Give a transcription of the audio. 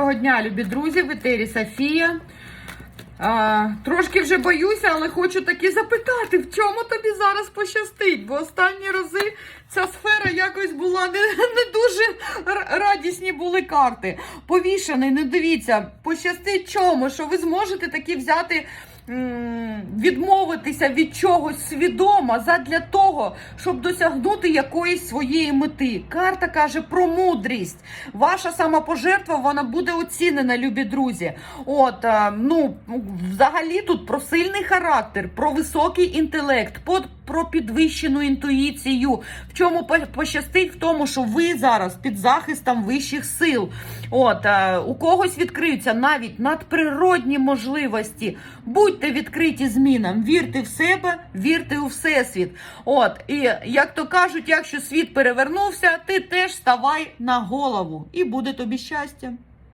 Доброго дня, любі друзі, в етері Софія. А, трошки вже боюся, але хочу таки запитати, в чому тобі зараз пощастить? Бо останні рази ця сфера якось була не, не дуже радісні були карти. Повішаний, не дивіться, пощастить чому, що ви зможете таки взяти. Відмовитися від чогось свідомо задля того, щоб досягнути якоїсь своєї мети. Карта каже про мудрість. Ваша самопожертва вона буде оцінена, любі друзі. От е, ну взагалі тут про сильний характер, про високий інтелект, про підвищену інтуїцію. В чому пощастить? В тому, що ви зараз під захистом вищих сил. От е, у когось відкриються навіть надприродні можливості. Будьте відкриті змінам, вірте в себе, вірте у всесвіт. От і як то кажуть, якщо світ перевернувся, ти теж ставай на голову, і буде тобі щастя.